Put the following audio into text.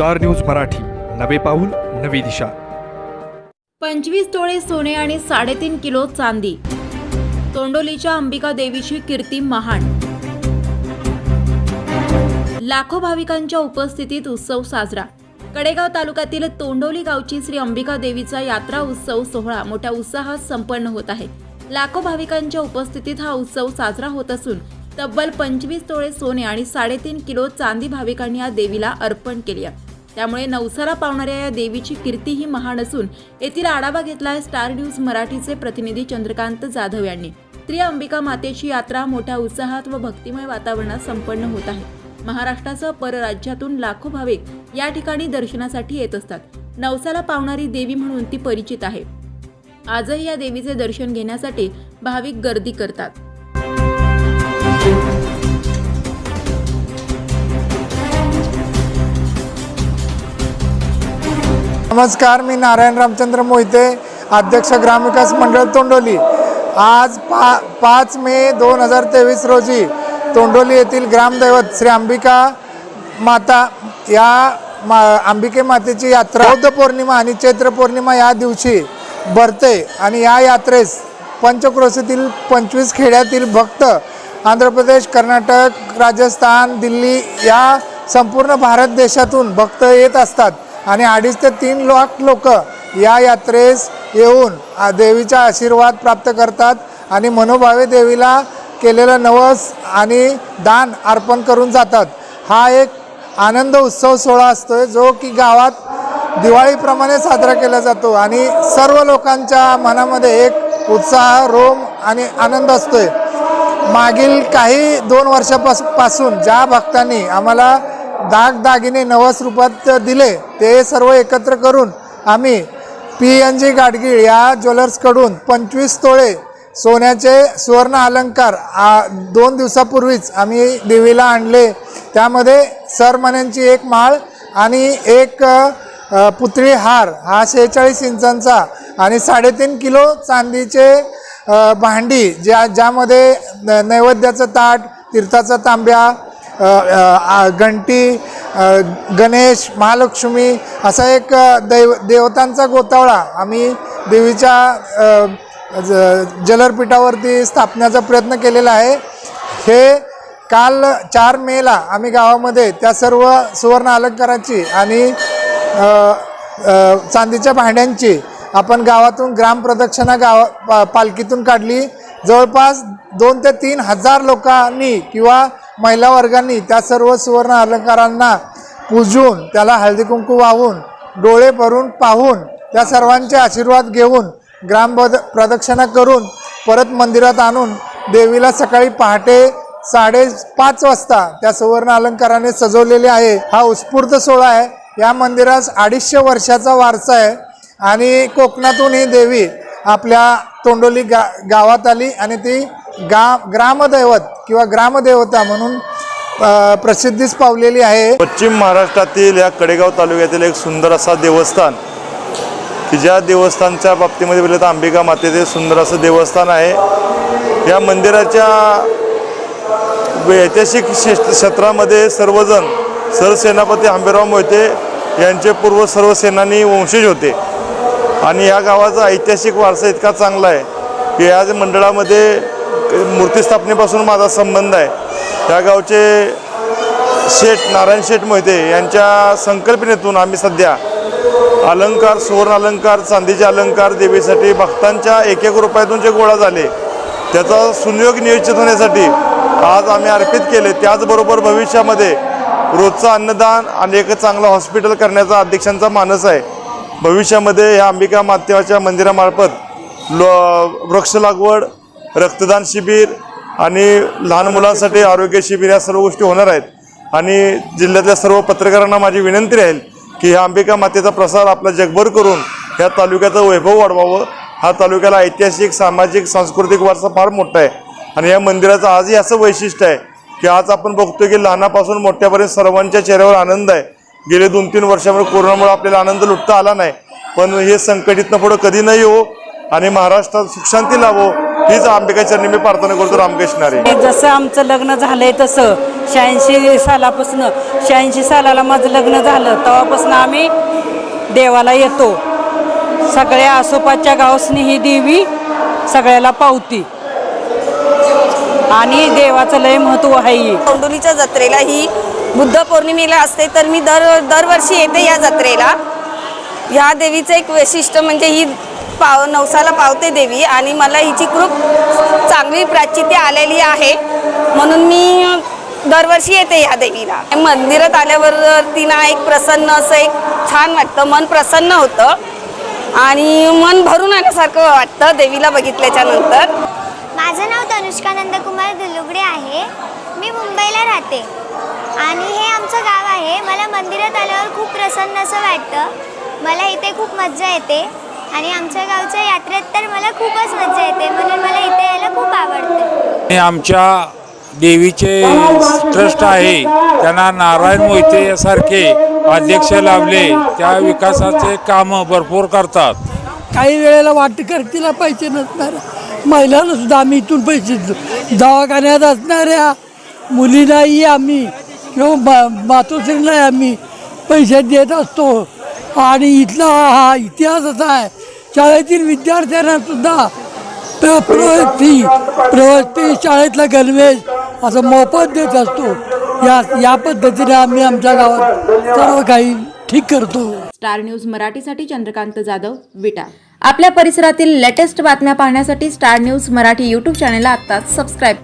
Star news Marathi. नवे पाऊल नवी दिशा. पंचवीस तोळे सोने आणि साडेतीन किलो चांदी. तोंडोलीच्या अंबिका देवीची कीर्ती महान. लाखो भाविकांच्या उपस्थितीत उत्सव साजरा. कडेगाव तालुक्यातील तोंडोली गावची श्री अंबिका देवीचा यात्रा उत्सव सोहळा मोठ्या उत्साहात संपन्न होत आहे. लाखो भाविकांच्या उपस्थितीत हा उत्सव साजरा होत असून तब्बल पंचवीस तोळे सोने आणि साडेतीन किलो चांदी भाविकांनी या देवीला अर्पण केली आहे. त्यामुळे नवसाला पावणाऱ्या या देवीची कीर्तीही महान असून येथील आढावा घेतला आहे स्टार न्यूज मराठीचे प्रतिनिधी चंद्रकांत जाधव यांनी. त्रिअंबिका मातेची यात्रा मोठ्या उत्साहात व भक्तिमय वातावरणात संपन्न होत आहे. महाराष्ट्रासह परराज्यातून लाखो भाविक या ठिकाणी दर्शनासाठी येत असतात. नवसाला पावणारी देवी म्हणून ती परिचित आहे. आजही या देवीचे दर्शन घेण्यासाठी भाविक गर्दी करतात. नमस्कार मी नारायण रामचंद्र मोहिते अध्यक्ष ग्रामविकास मंडळ तोंडोली. आज पा पाच मे दोन हजार तेवीस रोजी तोंडोली येथील ग्रामदैवत श्री अंबिका माता या मा अंबिके मातेची यात्रा बौद्ध पौर्णिमा आणि चैत्र पौर्णिमा या दिवशी भरते आणि या यात्रेस पंचक्रोशीतील पंचवीस खेड्यातील भक्त आंध्र प्रदेश कर्नाटक राजस्थान दिल्ली या संपूर्ण भारत देशातून भक्त येत असतात. आणि अडीच ते तीन लाख लोक या यात्रेस येऊन देवीचा आशीर्वाद प्राप्त करतात आणि मनोभावे देवीला केलेलं नवस आणि दान अर्पण करून जातात. हा एक आनंद उत्सव सोहळा असतोय जो की गावात दिवाळीप्रमाणे साजरा केला जातो आणि सर्व लोकांच्या मनामध्ये एक उत्साह रोम आणि आनंद असतोय. मागील काही दोन वर्षापासून पासून ज्या भक्तांनी आम्हाला दागदागिने नवस रूपात दिले ते सर्व एकत्र करून आम्ही पी एन जी गाडगीळ या ज्वेलर्सकडून पंचवीस तोळे सोन्याचे सुवर्ण अलंकार आ, दोन दिवसापूर्वीच आम्ही देवीला आणले. त्यामध्ये सरमण्यांची एक माळ आणि एक पुतळी हार हा शेहेचाळीस इंचांचा आणि साडेतीन किलो चांदीचे भांडी ज्या ज्यामध्ये न- नैवेद्याचं ताट तीर्थाचा तांब्या घंटी गणेश महालक्ष्मी असा एक दैव देवतांचा गोतावळा आम्ही देवीच्या ज- जलरपीठावरती स्थापण्याचा प्रयत्न केलेला आहे. हे काल चार मेला आम्ही गावामध्ये त्या सर्व सुवर्ण अलंकाराची आणि चांदीच्या भांड्यांची आपण गावातून ग्रामप्रदक्षिणा गावा पा पालखीतून काढली. जवळपास दोन ते तीन हजार लोकांनी किंवा महिला वर्गांनी त्या सर्व सुवर्ण अलंकारांना पूजून त्याला हळदी कुंकू वाहून डोळे भरून पाहून त्या सर्वांचे आशीर्वाद घेऊन ग्राम बद- प्रदक्षिणा करून परत मंदिरात आणून देवीला सकाळी पहाटे साडेपाच वाजता त्या सुवर्ण अलंकाराने सजवलेले आहे. हा उत्स्फूर्त सोहळा आहे. या मंदिरास अडीचशे वर्षाचा वारसा आहे आणि कोकणातून ही देवी आपल्या तोंडोली गा गावात आली आणि ती गा ग्रामदैवत किंवा ग्रामदेवता म्हणून प्रसिद्धीच प्रसिद्धीस पावलेली आहे. पश्चिम महाराष्ट्रातील या कडेगाव तालुक्यातील एक सुंदर असा देवस्थान की ज्या देवस्थानच्या बाबतीमध्ये बोललं तर अंबिका मातेचे सुंदर असं देवस्थान आहे. या मंदिराच्या ऐतिहासिक क्षेत्रामध्ये सर्वजण सरसेनापती आंबेराव मोहिते यांचे पूर्व सर्व सेनानी वंशज होते. आणि या गावाचा ऐतिहासिक वारसा इतका चांगला आहे की या मंडळामध्ये मूर्तीस्थापनेपासून माझा संबंध आहे. त्या गावचे शेठ नारायण शेठ मोहिते यांच्या संकल्पनेतून आम्ही सध्या अलंकार सुवर्ण अलंकार चांदीचे अलंकार देवीसाठी भक्तांच्या एक एक रुपयातून जे गोळा झाले त्याचा सुनियोग नियोजित होण्यासाठी आज आम्ही अर्पित केले. त्याचबरोबर भविष्यामध्ये रोजचं अन्नदान आणि एक चांगलं हॉस्पिटल करण्याचा अध्यक्षांचा मानस आहे. भविष्यामध्ये ह्या अंबिका मातेच्या मंदिरामार्फत लो वृक्ष लागवड रक्तदान शिबिर आणि लहान मुलांसाठी आरोग्य शिबिर या सर्व गोष्टी होणार आहेत. आणि जिल्ह्यातल्या सर्व पत्रकारांना माझी विनंती राहील की ह्या अंबिका मातेचा प्रसार आपला जगभर करून ह्या तालुक्याचं वैभव वाढवावं. हा तालुक्याला ऐतिहासिक सामाजिक सांस्कृतिक वारसा फार मोठा आहे. आणि या मंदिराचं आजही असं वैशिष्ट्य आहे की आज आपण बघतो की लहानापासून मोठ्यापर्यंत सर्वांच्या चेहऱ्यावर आनंद आहे. गेले दोन तीन वर्षामध्ये कोरोनामुळे आपल्याला आनंद लुटता आला नाही. पण हे संकटीतनं पुढं कधी नाही हो. आणि महाराष्ट्रात सुखशांती लावो. हीच अंबिका चरणी मी प्रार्थना करतो रामकृष्ण हरी. जसं आमचं लग्न झालंय तसं शहाऐंशी सालापासून शहाऐंशी सालाला माझं लग्न झालं तेव्हापासून आम्ही देवाला येतो. सगळ्या आसोपाच्या गावसनी ही देवी सगळ्याला पावती. आणि देवाचं लय महत्त्व आहे ही. तोंडोलीच्या जत्रेला ही बुद्ध पौर्णिमेला असते तर मी दर दरवर्षी येते या जत्रेला. ह्या देवीचं एक वैशिष्ट्य म्हणजे ही पाव नवसाला पावते देवी आणि मला हिची खूप चांगली प्राचिती आलेली आहे. म्हणून मी दरवर्षी येते या देवीला. मंदिरात आल्यावर तिला एक प्रसन्न असं एक छान वाटतं मन प्रसन्न होतं. आणि मन भरून आल्यासारखं वाटतं देवीला बघितल्याच्या नंतर. माझं नाव तनुष्का नंदकुमार दुलुगडे आहे. मी मुंबईला राहते. आणि हे आमचं गाव आहे. मला मंदिरात आल्यावर खूप प्रसन्न असं वाटतं. मला इथे खूप मज्जा येते. आणि आमच्या गावच्या यात्रेत तर मला खूपच मज्जा येते म्हणून मला इथे यायला खूप आवडते. हे आमच्या देवीचे ट्रस्ट आहे त्यांना नारायण मोहिते यासारखे अध्यक्ष लाभले त्या विकासाचे कामं भरपूर करतात. काही वेळेला वाट करतीला पैसे नसणार. महिलांना सुद्धा आम्ही इथून पैसे देतो. दवाखान्यात असणाऱ्या मुलींनाही आम्ही किंवा मातोश्रीलाही आम्ही पैसे देत असतो. आणि इथला हा इतिहास असा आहे. शाळेतील विद्यार्थ्यांना सुद्धा प्र प्रवेश फी प्रवेश फी शाळेतला गणवेश असं मोफत देत असतो. या या पद्धतीने आम्ही आमच्या गावात सर्व काही ठीक करतो. स्टार न्यूज मराठीसाठी चंद्रकांत जाधव विटा. आपल्या परिसरातील लेटेस्ट बातम्या पाहण्यासाठी स्टार न्यूज मराठी यूट्यूब चॅनलला आत्ताच सबस्क्राईब